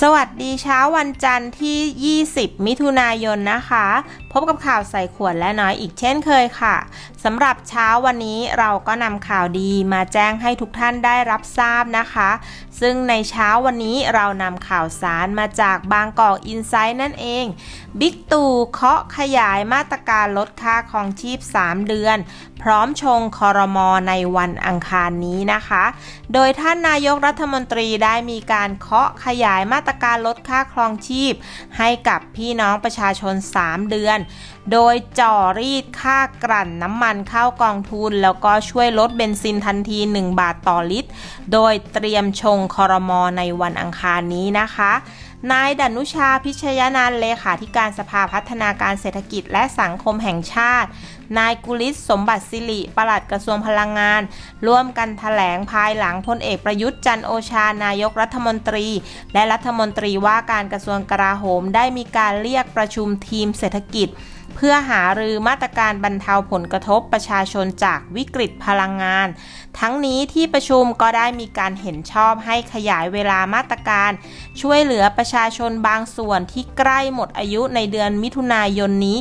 สวัสดีเช้าวันจันทร์ที่ 20 มิถุนายนนะคะ พบกับข่าวใส่ขวดและน้อยอีกเช่นเคยค่ะสำหรับเช้าวันนี้เราก็นำข่าวดีมาแจ้งให้ทุกท่านได้รับทราบนะคะ ซึ่งในเช้าวันนี้เรานำข่าวสารมาจากบางกอกอินไซต์นั่นเอง บิ๊กตู่เคาะขยายมาตรการลดค่าครองชีพ 3 เดือน พร้อมชงคอรมอในวันอังคารนี้นะคะ โดยท่านนายกรัฐมนตรีได้มีการเคาะขยายมาตรการลดค่าครองชีพ ให้กับพี่น้องประชาชน 3 เดือน โดยจ่อรีดค่ากลั่นน้ำมันเข้ากองทุน แล้วก็ช่วยลดเบนซินทันที 1 บาทต่อลิตร โดยเตรียมชงคอรมอในวันอังคารนี้นะคะ นายดนุชาพิชยนันเลขาธิการสภาพัฒนาการเศรษฐกิจและสังคมแห่งชาติ นายกุลิศสมบัติสิริปลัดกระทรวงพลังงาน ร่วมกันถแถลงภายหลังพลเอกประยุทธ์จันโอชานายกรัฐมนตรี และรัฐมนตรีว่าการกระทรวงกลาโหมได้มีการเรียกประชุมทีมเศรษฐกิจ เพื่อหารือมาตรการบรรเทาผลกระทบประชาชนจากวิกฤตพลังงาน ทั้งนี้ที่ประชุมก็ได้มีการเห็นชอบให้ขยายเวลามาตรการ ช่วยเหลือประชาชนบางส่วนที่ใกล้หมดอายุในเดือนมิถุนายนนี้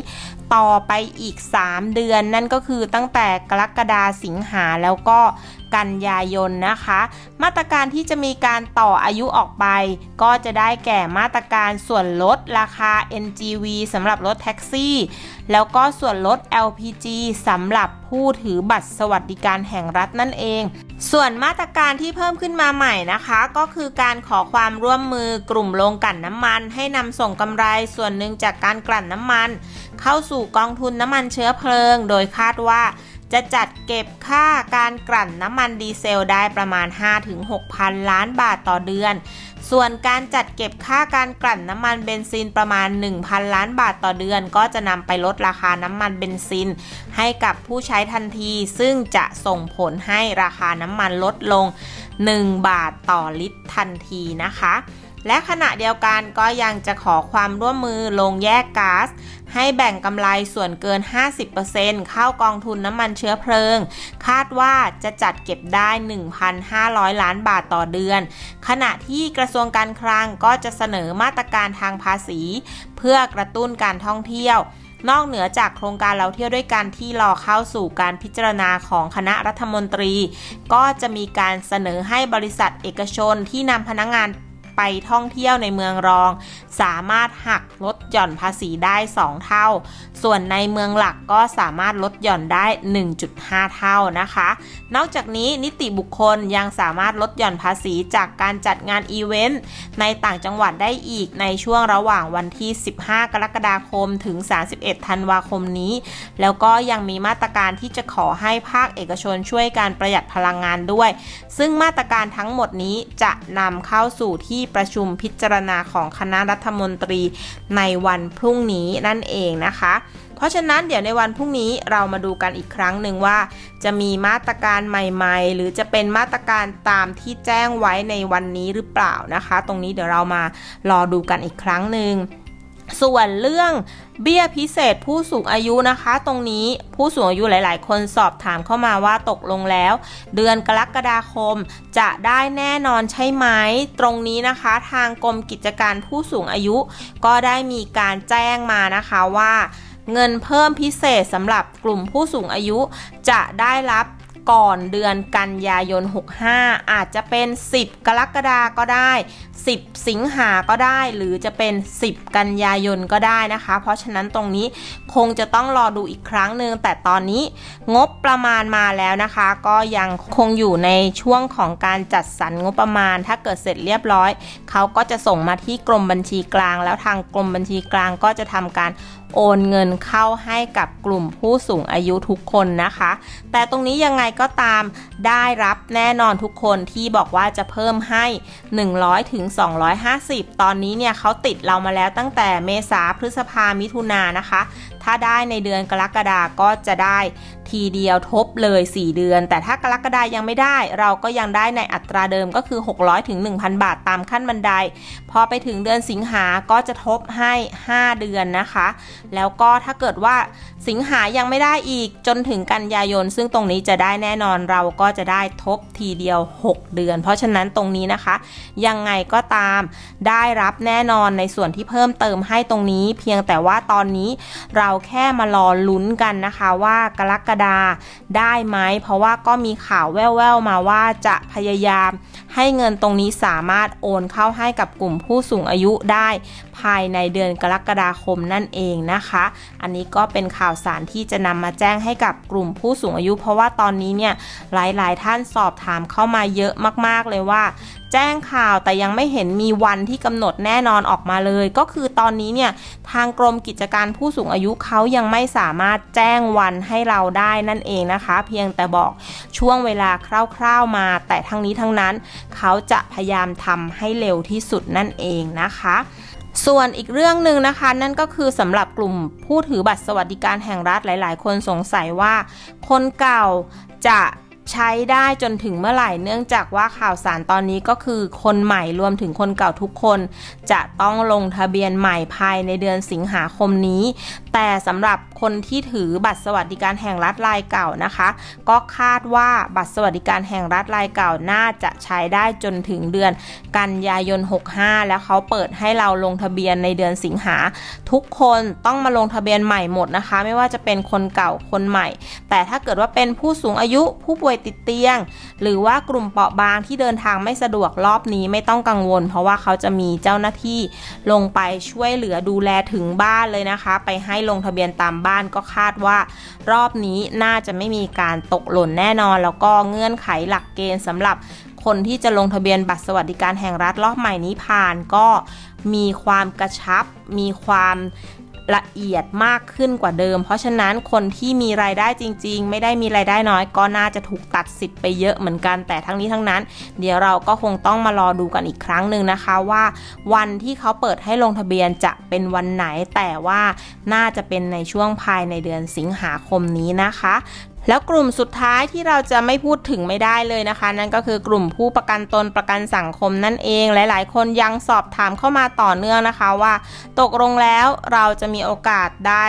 ต่อไปอีก 3 เดือนนั่นก็คือตั้งแต่กรกฎาสิงหาแล้วก็ กันยายนนะคะ มาตรการที่จะมีการต่ออายุออกไป ก็จะได้แก่มาตรการส่วนลดราคา NGV สำหรับรถแท็กซี่ แล้วก็ส่วนลด LPG สำหรับผู้ถือบัตรสวัสดิการแห่งรัฐนั่นเอง ส่วนมาตรการที่เพิ่มขึ้นมาใหม่นะคะ ก็คือการขอความร่วมมือกลุ่มโรงกลั่นน้ำมัน ให้นำส่งกำไรส่วนหนึ่งจากการกลั่นน้ำมัน เข้าสู่กองทุนน้ำมันเชื้อเพลิง โดยคาดว่า จะจัดเก็บค่าการกลั่นน้ำมันดีเซลได้ประมาณ 5-6พันล้านบาทต่อเดือน ส่วนการจัดเก็บค่าการกลั่นน้ำมันเบนซินประมาณ 1,000 ล้านบาทต่อเดือน ก็จะนำไปลดราคาน้ำมันเบนซิน ให้กับผู้ใช้ทันที ซึ่งจะส่งผลให้ราคาน้ำมันลดลง 1 บาทต่อลิตรทันทีนะคะ และขณะเดียวกันก็ยังจะขอความร่วมมือลงแยกก๊าซให้แบ่งกำไรส่วนเกิน 50%เข้ากองทุนน้ำมันเชื้อเพลิง คาดว่าจะจัดเก็บได้ 1,500 ล้านบาทต่อเดือน ขณะที่กระทรวงการคลังก็จะเสนอมาตรการทางภาษี เพื่อกระตุ้นการท่องเที่ยวนอกเหนือจากโครงการเราเที่ยวด้วยกันที่รอเข้าสู่การพิจารณาของคณะรัฐมนตรี ก็จะมีการเสนอให้บริษัทเอกชนที่นำพนักงงาน ไปท่องเที่ยวในเมืองรองสามารถหักลดหย่อนภาษีได้ 2 เท่า ส่วนในเมืองหลักก็สามารถลดหย่อนได้ 1.5 เท่านะคะ นอกจากนี้นิติบุคคลยังสามารถลดหย่อนภาษีจากการจัดงานอีเวนต์ในต่างจังหวัดได้อีกในช่วงระหว่างวันที่ 15 กรกฎาคมถึง 31 ธันวาคมนี้ แล้วก็ยังมีมาตรการที่จะขอให้ภาคเอกชนช่วยการประหยัดพลังงานด้วย ซึ่งมาตรการทั้งหมดนี้จะนำเข้าสู่ที่ประชุมพิจารณาของคณะรัฐฐมนตรีในวันพรุ่งนี้นั่นเองนะคะ เพราะฉะนั้นเดี๋ยวในวันพรุ่งนี้เรามาดูกันอีกครั้งหนึ่งว่า จะมีมาตรการใหม่ๆ หรือจะเป็นมาตรการตามที่แจ้งไว้ในวันนี้หรือเปล่านะคะ ตรงนี้เดี๋ยวเรามารอดูกันอีกครั้งหนึ่ง ส่วนเรื่องเบี้ยพิเศษผู้สูงอายุนะคะ ตรงนี้ผู้สูงอายุหลาย ๆ คนสอบถามเข้ามาว่าตกลงแล้ว เดือนกรกฎาคมจะได้แน่นอนใช่ไหมตรงนี้นะคะ ทางกรมกิจการผู้สูงอายุ ก็ได้มีการแจ้งมานะคะว่าเงินเพิ่มพิเศษสำหรับกลุ่มผู้สูงอายุจะได้รับก่อนเดือนกันยายน 65 อาจจะเป็น 10 กรกฎาก็ได้ 10 สิงหาก็ได้ หรือจะเป็น 10 กันยายนก็ได้นะคะ เพราะฉะนั้นตรงนี้คงจะต้องรอดูอีกครั้งหนึ่งแต่ตอนนี้งบประมาณมาแล้วนะคะ ก็ยังคงอยู่ในช่วงของการจัดสรรงบประมาณ ถ้าเกิดเสร็จเรียบร้อย เขาก็จะส่งมาที่กรมบัญชีกลาง แล้วทางกรมบัญชีกลางก็จะทำการโอนเงินเข้าให้กับกลุ่มผู้สูงอายุทุกคนนะคะ แต่ตรงนี้ยังไงก็ตามได้รับแน่นอนทุกคนที่บอกว่าจะเพิ่มให้ 100ถึง250 ตอนนี้เนี่ยเขาติดเรามาแล้วตั้งแต่เมษาพฤษภามิถุนานะคะถ้าได้ในเดือนกรกฎาก็จะได้ทีเดียวทบเลย 4 เดือน แต่ถ้ากรกฎายังไม่ได้ เราก็ยังได้ในอัตราเดิมก็คือ 600ถึง1,000 บาทตามขั้นบันได พอไปถึงเดือนสิงหาก็จะทบให้ 5 เดือนนะคะ แล้วก็ถ้าเกิดว่าสิงหายังไม่ได้อีกจนถึงกันยายน ซึ่งตรงนี้จะได้แน่นอนเราก็จะได้ทบทีเดียว 6 เดือน เพราะฉะนั้นตรงนี้นะคะ ยังไงก็ตามได้รับแน่นอนในส่วนที่เพิ่มเติมให้ตรงนี้ เพียงแต่ว่าตอนนี้เราแค่มารอลุ้นกันนะคะว่ากรกฎาได้ไหม เพราะว่าก็มีข่าวแว่วๆมาว่าจะพยายามให้เงินตรงนี้สามารถโอนเข้าให้กับกลุ่มผู้สูงอายุได้ ภายในเดือนกรกฎาคมนั่นเองนะคะ อันนี้ก็เป็นข่าวสารที่จะนำมาแจ้งให้กับกลุ่มผู้สูงอายุ เพราะว่าตอนนี้เนี่ยหลายๆ ท่านสอบถามเข้ามาเยอะมาก ๆ เลยว่าแจ้งข่าวแต่ยังไม่เห็นมีวันที่กำหนดแน่นอนออกมาเลย ก็คือตอนนี้เนี่ยทางกรมกิจการผู้สูงอายุเขายังไม่สามารถแจ้งวันให้เราได้นั่นเองนะคะ เพียงแต่บอกช่วงเวลาคร่าว ๆมา แต่ทั้งนี้ทั้งนั้นเขาจะพยายามทำให้เร็วที่สุดนั่นเองนะคะ ส่วนอีกเรื่องหนึ่งนะคะ นั่นก็คือสำหรับกลุ่มผู้ถือบัตรสวัสดิการแห่งรัฐหลาย ๆ คนสงสัยว่า คนเก่าจะ ใช้ได้จนถึงเมื่อไหร่เนื่องจากว่าข่าวสารตอนนี้ก็คือคนใหม่รวมถึงคนเก่าทุกคน จะต้องลงทะเบียนใหม่ภายในเดือนสิงหาคมนี้ แต่สำหรับคนที่ถือบัตรสวัสดิการแห่งรัฐรายเก่านะคะ ก็คาดว่าบัตรสวัสดิการแห่งรัฐรายเก่าน่าจะใช้ได้จนถึงเดือนกันยายน 65 แล้วเขาเปิดให้เราลงทะเบียนในเดือนสิงหาทุกคนต้องมาลงทะเบียนใหม่หมดนะคะ ไม่ว่าจะเป็นคนเก่าคนใหม่ แต่ถ้าเกิดว่าเป็นผู้สูงอายุผู้ป่วยวยติดเตียง หรือว่ากลุ่มเปราะบางที่เดินทางไม่สะดวกรอบนี้ไม่ต้องกังวล เพราะว่าเขาจะมีเจ้าหน้าที่ลงไปช่วยเหลือดูแลถึงบ้านเลยนะคะ ไปให้ลงทะเบียนตามบ้านก็คาดว่ารอบนี้น่าจะไม่มีการตกหล่นแน่นอน แล้วก็เงื่อนไขหลักเกณฑ์สำหรับคนที่จะลงทะเบียนบัตรสวัสดิการแห่งรัฐรอบใหม่นี้ผ่านก็มีความกระชับ มีความ ละเอียดมากขึ้นกว่าเดิม เพราะฉะนั้นคนที่มีรายได้จริง ๆ ไม่ได้มีรายได้น้อย ก็น่าจะถูกตัดสิทธิ์ไปเยอะเหมือนกัน แต่ทั้งนี้ทั้งนั้น เดี๋ยวเราก็คงต้องมารอดูกันอีกครั้งหนึ่งนะคะว่า วันที่เขาเปิดให้ลงทะเบียนจะเป็นวันไหน แต่ว่าน่าจะเป็นในช่วงภายในเดือนสิงหาคมนี้นะคะ แล้วกลุ่มสุดท้ายที่เราจะไม่พูดถึงไม่ได้เลยนะคะ นั่นก็คือกลุ่มผู้ประกันตนประกันสังคมนั่นเอง หลาย ๆ คนยังสอบถามเข้ามาต่อเนื่องนะคะว่า ตกลงแล้วเราจะมีโอกาสได้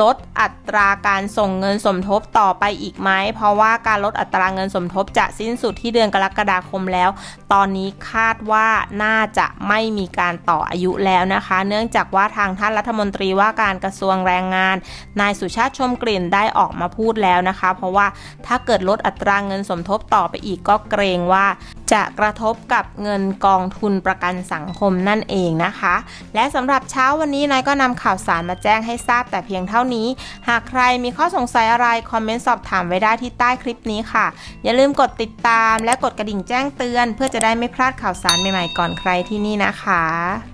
ลดอัตราการส่งเงินสมทบต่อไปอีกไหม เพราะว่าการลดอัตราเงินสมทบจะสิ้นสุดที่เดือนกรกฎาคมแล้ว ตอนนี้คาดว่าน่าจะไม่มีการต่ออายุแล้วนะคะ เนื่องจากว่าทางท่านรัฐมนตรีว่าการกระทรวงแรงงาน นายสุชาติชมกลิ่นได้ออกมาพูดแล้วนะคะ เพราะว่าถ้าเกิดลดอัตราเงินสมทบต่อไปอีกก็เกรงว่าจะกระทบกับเงินกองทุนประกันสังคมนั่นเองนะคะ และสำหรับเช้าวันนี้นายก็นำข่าวสารมาแจ้งให้ทราบแต่เพียงเท่านี้ หากใครมีข้อสงสัยอะไร คอมเมนต์สอบถามไว้ได้ที่ใต้คลิปนี้ค่ะ อย่าลืมกดติดตามและกดกระดิ่งแจ้งเตือน เพื่อจะได้ไม่พลาดข่าวสารใหม่ๆก่อนใครที่นี่นะคะ